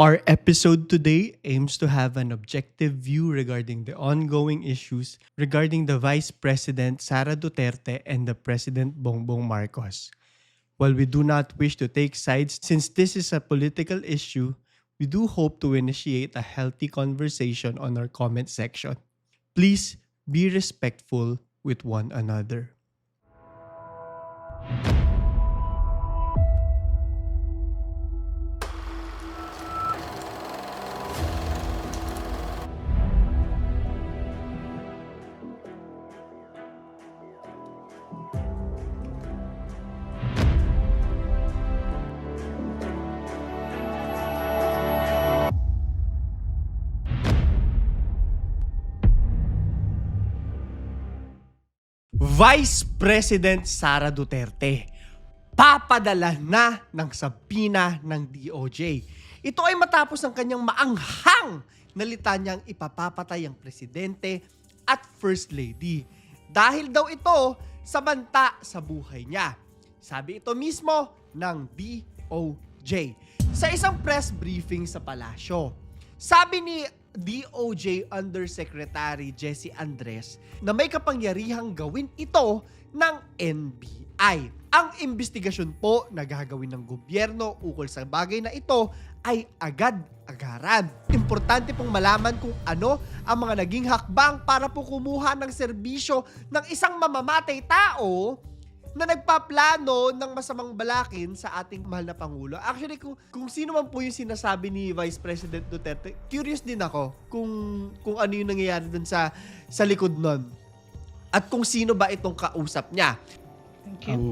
Our episode today aims to have an objective view regarding the ongoing issues regarding the Vice President Sara Duterte and the President Bongbong Marcos. While we do not wish to take sides since this is a political issue, we do hope to initiate a healthy conversation on our comment section. Please be respectful with one another. Vice President Sara Duterte papadala na ng sabina ng DOJ. Ito ay matapos ang kanyang maanghang na litanyang ipapapatay ang presidente at first lady. Dahil daw ito sa banta sa buhay niya. Sabi ito mismo ng DOJ sa isang press briefing sa palasyo. Sabi ni DOJ Undersecretary Jesse Andres na may kapangyarihang gawin ito ng NBI. Ang investigasyon po na gagawin ng gobyerno ukol sa bagay na ito ay agad-agaran. Importante pong malaman kung ano ang mga naging hakbang para po kumuha ng serbisyo ng isang mamamatay tao na nagpaplano ng masamang balakin sa ating mahal na Pangulo. Actually, kung, kung sino man po yung sinasabi ni Vice President Duterte, curious din ako kung, kung ano yung nangyayari dun sa, sa likod nun. At kung sino ba itong kausap niya. Thank you. Ang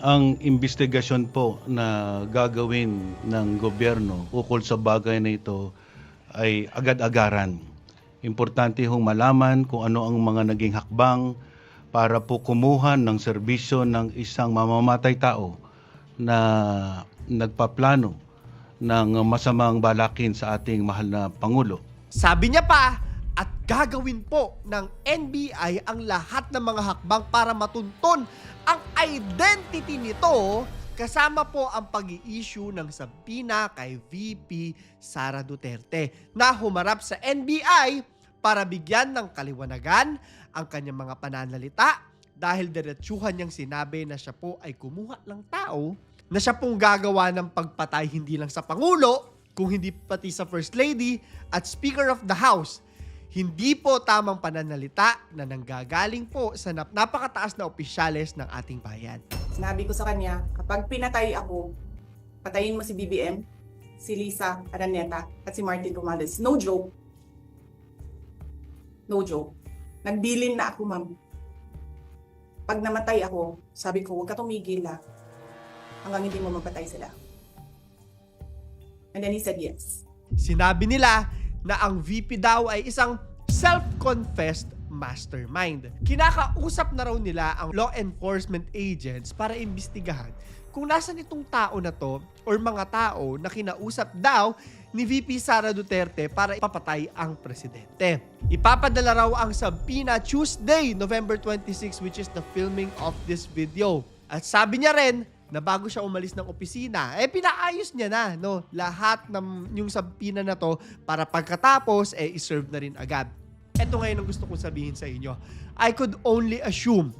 ang investigasyon po na gagawin ng gobyerno ukol sa bagay na ito ay agad-agaran. Importante hong malaman kung ano ang mga naging hakbang para po kumuha ng serbisyo ng isang mamamatay tao na nagpaplano ng masamang balakin sa ating mahal na Pangulo. Sabi niya pa, at gagawin po ng NBI ang lahat ng mga hakbang para matunton ang identity nito kasama po ang pag issue ng sabina kay VP Sara Duterte na humarap sa NBI para bigyan ng kaliwanagan ang kanyang mga pananalita dahil diretsuhan niyang sinabi na siya po ay kumuha ng tao na siya pong gagawa ng pagpatay hindi lang sa Pangulo, kung hindi pati sa First Lady at Speaker of the House. Hindi po tamang pananalita na nanggagaling po sa nap- napakataas na opisyales ng ating bayan. Sinabi ko sa kanya, kapag pinatay ako, patayin mo si BBM, si Lisa Araneta, at si Martin Romales. No joke. No joke. Nagdilin na ako, ma'am. Pag namatay ako, sabi ko, huwag ka tumigil ha. Hanggang hindi mo mapatay sila. And then he said yes. Sinabi nila na ang VP daw ay isang self-confessed mastermind. Kinakausap na raw nila ang law enforcement agents para imbestigahan kung nasan itong tao na to or mga tao na kinausap daw ni VP Sara Duterte para ipapatay ang presidente. Ipapadala raw ang sabina Tuesday, November 26, which is the filming of this video. At sabi niya rin na bago siya umalis ng opisina, eh pinaayos niya na no, lahat ng yung sabina na to para pagkatapos eh iserve na rin agad. Ito ngayon ang gusto kong sabihin sa inyo. I could only assume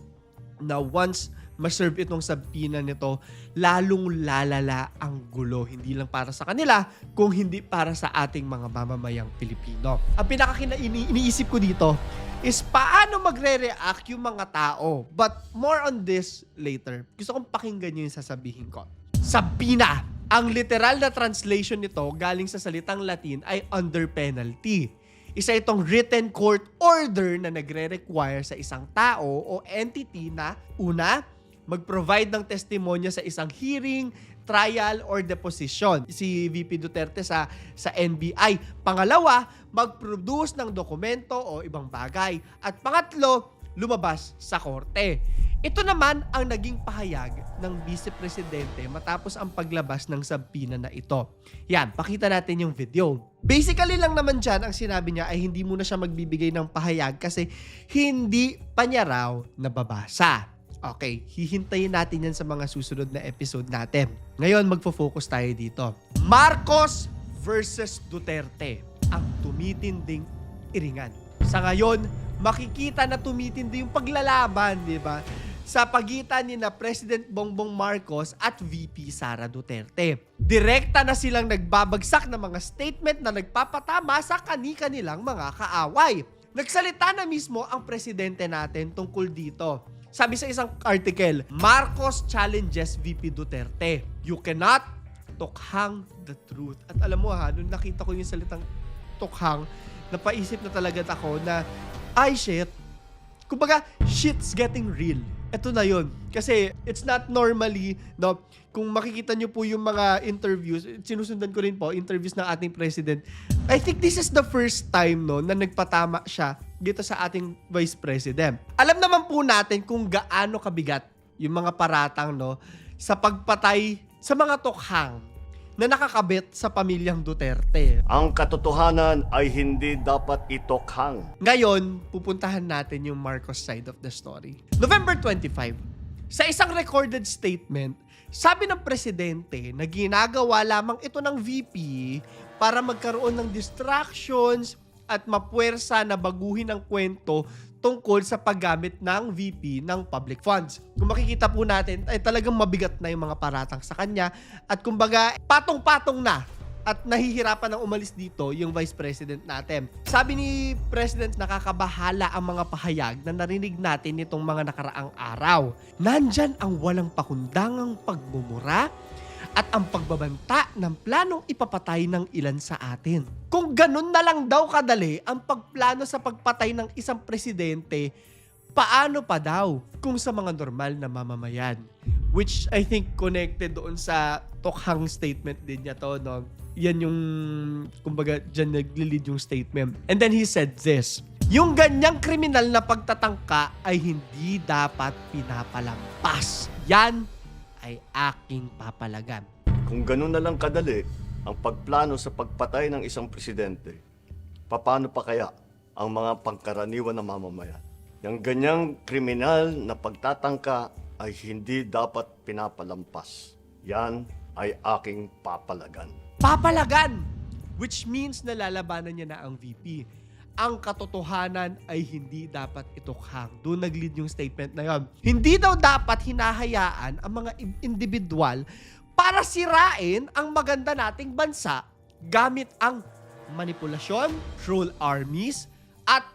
na once ma-serve itong sabina nito, lalong lalala ang gulo. Hindi lang para sa kanila, kung hindi para sa ating mga mamamayang Pilipino. Ang pinaka ini- iniisip ko dito is paano magre-react yung mga tao. But more on this later. Gusto kong pakinggan nyo yung sasabihin ko. Sabina! Ang literal na translation nito galing sa salitang Latin ay under penalty. Isa itong written court order na nagre-require sa isang tao o entity na una, mag-provide ng testimonya sa isang hearing, trial, or deposition. Si VP Duterte sa, sa NBI. Pangalawa, mag-produce ng dokumento o ibang bagay. At pangatlo, lumabas sa korte. Ito naman ang naging pahayag ng Vice Presidente matapos ang paglabas ng sabina na ito. Yan, pakita natin yung video. Basically lang naman dyan, ang sinabi niya ay hindi muna siya magbibigay ng pahayag kasi hindi pa niya raw nababasa. Okay, hihintayin natin yan sa mga susunod na episode natin. Ngayon, magfo-focus tayo dito. Marcos versus Duterte ang tumitinding iringan. Sa ngayon, makikita na tumitindi yung paglalaban, di ba? Sa pagitan ni na President Bongbong Marcos at VP Sara Duterte. Direkta na silang nagbabagsak ng mga statement na nagpapatama sa kani-kanilang mga kaaway. Nagsalita na mismo ang presidente natin tungkol dito. Sabi sa isang article, Marcos challenges VP Duterte. You cannot tukhang the truth. At alam mo ha, nung nakita ko yung salitang tukhang, napaisip na talaga ako na, ay shit, kumbaga, shit's getting real. Ito na yun. Kasi it's not normally, no, kung makikita nyo po yung mga interviews, sinusundan ko rin po, interviews ng ating president, I think this is the first time, no, na nagpatama siya dito sa ating vice president. Alam naman po natin kung gaano kabigat yung mga paratang, no, sa pagpatay sa mga tokhang na nakakabit sa pamilyang Duterte. Ang katotohanan ay hindi dapat itokhang. Ngayon, pupuntahan natin yung Marcos side of the story. November 25, sa isang recorded statement, sabi ng presidente na ginagawa lamang ito ng VP para magkaroon ng distractions at mapuwersa na baguhin ang kwento tungkol sa paggamit ng VP ng public funds. Kung makikita po natin, ay talagang mabigat na yung mga paratang sa kanya at kumbaga patong-patong na at nahihirapan ng umalis dito yung Vice President natin. Sabi ni President, nakakabahala ang mga pahayag na narinig natin nitong mga nakaraang araw. Nandyan ang walang pakundangang pagmumura at ang pagbabanta ng planong ipapatay ng ilan sa atin. Kung ganun na lang daw kadali ang pagplano sa pagpatay ng isang presidente, paano pa daw kung sa mga normal na mamamayan? Which I think connected doon sa tokhang statement din niya to, no? Yan yung, kumbaga, dyan nagli-lead yung statement. And then he said this, yung ganyang kriminal na pagtatangka ay hindi dapat pinapalampas. Yan ay aking papalagan. Kung ganun na lang kadali ang pagplano sa pagpatay ng isang presidente, paano pa kaya ang mga pangkaraniwan na mamamayan? Yung ganyang kriminal na pagtatangka ay hindi dapat pinapalampas. Yan ay aking papalagan. Papalagan! Which means nalalabanan niya na ang VP. Ang katotohanan ay hindi dapat itukhang. Doon nag-lead yung statement na yon. Hindi daw dapat hinahayaan ang mga individual para sirain ang maganda nating bansa gamit ang manipulasyon, troll armies, at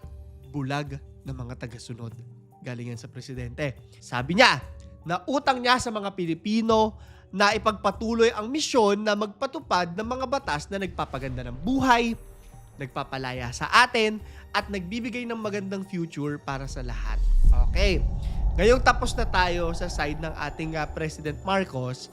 bulag ng mga tagasunod. Galing yan sa presidente. Sabi niya, na utang niya sa mga Pilipino na ipagpatuloy ang misyon na magpatupad ng mga batas na nagpapaganda ng buhay, nagpapalaya sa atin, at nagbibigay ng magandang future para sa lahat. Okay. Ngayong tapos na tayo sa side ng ating ah, President Marcos,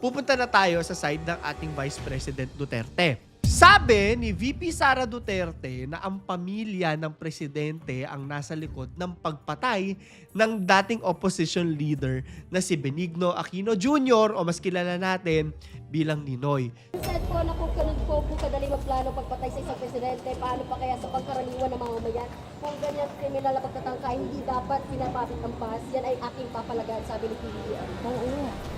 pupunta na tayo sa side ng ating Vice President Duterte. Sabi ni VP Sara Duterte na ang pamilya ng presidente ang nasa likod ng pagpatay ng dating opposition leader na si Benigno Aquino Jr. o mas kilala natin bilang Ninoy. Said po na kung ganun po po kadali magplano pagpatay sa isang presidente, paano pa kaya sa pagkaraniwan ng mga mamayan? Kung ganyan kriminal na pagtatangka, hindi dapat pinapapit ang pas, yan ay aking papalagan, sabi ni PBBM. Oo.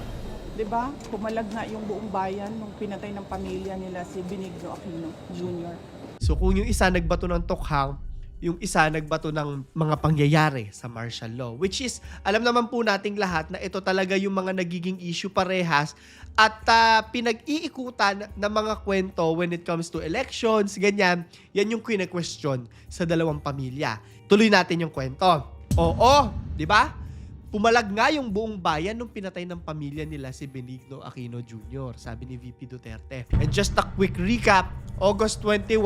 'Di ba? Pumalag nga yung buong bayan nung pinatay ng pamilya nila si Benigno Aquino Jr. So kung yung isa nagbato ng tokhang, yung isa nagbato ng mga pangyayari sa martial law. Which is, alam naman po nating lahat na ito talaga yung mga nagiging issue parehas at ah, pinag-iikutan ng mga kwento when it comes to elections, ganyan. Yan yung kine-question sa dalawang pamilya. Tuloy natin yung kwento. Oo, di ba? Pumalag nga yung buong bayan nung pinatay ng pamilya nila si Benigno Aquino Jr., sabi ni VP Duterte. And just a quick recap, August 21,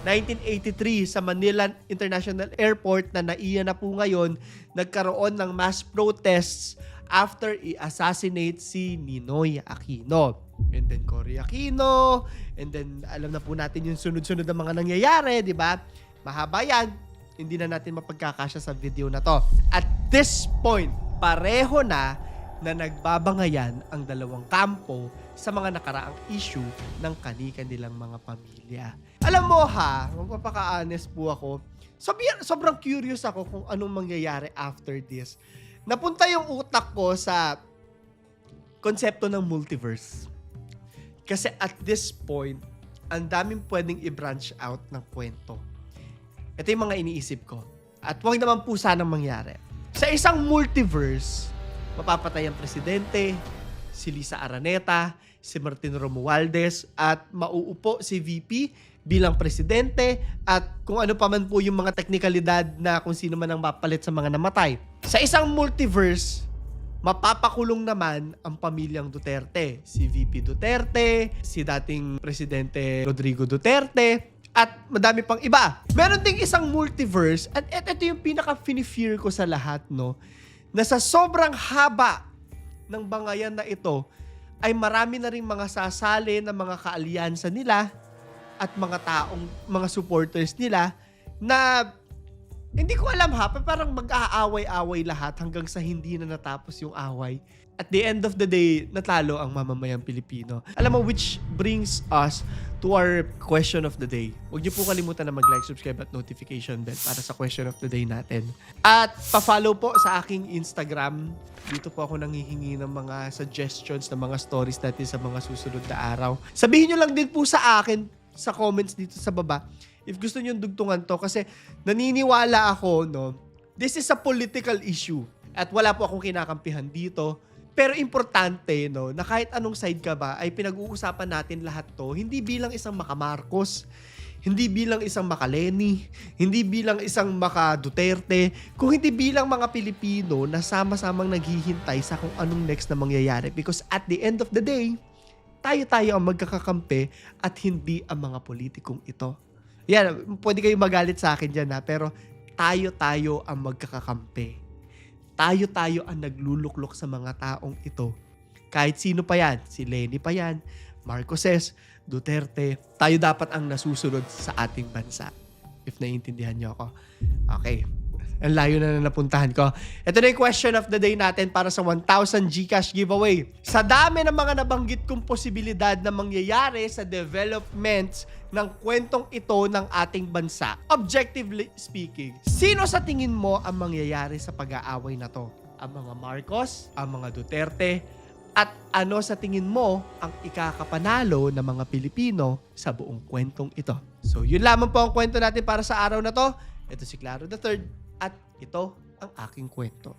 1983 sa Manila International Airport na naiya na po ngayon, nagkaroon ng mass protests after i-assassinate si Ninoy Aquino. And then Cory Aquino, and then alam na po natin yung sunod-sunod na mga nangyayari, di ba? Mahaba yan, hindi na natin mapagkakasya sa video na to. At this point, pareho na na nagbabangayan ang dalawang kampo sa mga nakaraang issue ng kani-kanilang mga pamilya. Alam mo ha, magpapaka-honest po ako, sobrang, sobrang curious ako kung anong mangyayari after this. Napunta yung utak ko sa konsepto ng multiverse. Kasi at this point, ang daming pwedeng i-branch out ng kwento. Ito yung mga iniisip ko. At huwag naman po sanang mangyari. Sa isang multiverse, mapapatay ang presidente, si Lisa Araneta, si Martin Romualdez, at mauupo si VP bilang presidente at kung ano pa man po yung mga teknikalidad na kung sino man ang mapalit sa mga namatay. Sa isang multiverse, mapapakulong naman ang pamilyang Duterte. Si VP Duterte, si dating Presidente Rodrigo Duterte, at madami pang iba. Meron ding isang multiverse, at et- ito yung pinaka-fear ko sa lahat, no? Na sa sobrang haba ng bangayan na ito, ay marami na rin mga sasali na mga kaalyansa nila at mga taong, mga supporters nila na hindi ko alam ha, pa- parang mag-aaway-away lahat hanggang sa hindi na natapos yung away. At the end of the day, natalo ang mamamayang Pilipino. Alam mo, which brings us to our question of the day. Huwag niyo po kalimutan na mag-like, subscribe at notification bell para sa question of the day natin. At pa-follow po sa aking Instagram. Dito po ako nanghihingi ng mga suggestions ng mga stories natin sa mga susunod na araw. Sabihin niyo lang din po sa akin sa comments dito sa baba if gusto niyo dugtungan to kasi naniniwala ako no this is a political issue at wala po akong kinakampihan dito pero importante no na kahit anong side ka ba ay pinag-uusapan natin lahat to hindi bilang isang makamarcos hindi bilang isang makaleni, hindi bilang isang maka Duterte, kung hindi bilang mga Pilipino na sama-samang naghihintay sa kung anong next na mangyayari. Because at the end of the day, tayo-tayo ang magkakakampi at hindi ang mga politikong ito. Yan, pwede kayong magalit sa akin dyan ha, pero tayo-tayo ang magkakakampi. Tayo-tayo ang nagluluklok sa mga taong ito. Kahit sino pa yan, si Lenny pa yan, Marcoses, Duterte, tayo dapat ang nasusunod sa ating bansa. If naiintindihan niyo ako. Okay. Ang layo na na napuntahan ko. Ito na yung question of the day natin para sa 1,000 Gcash giveaway. Sa dami ng mga nabanggit kong posibilidad na mangyayari sa developments ng kwentong ito ng ating bansa, objectively speaking, sino sa tingin mo ang mangyayari sa pag-aaway na to? Ang mga Marcos, ang mga Duterte, at ano sa tingin mo ang ikakapanalo ng mga Pilipino sa buong kwentong ito? So, yun lamang po ang kwento natin para sa araw na to. Ito si Claro the Third at ito ang aking kwento.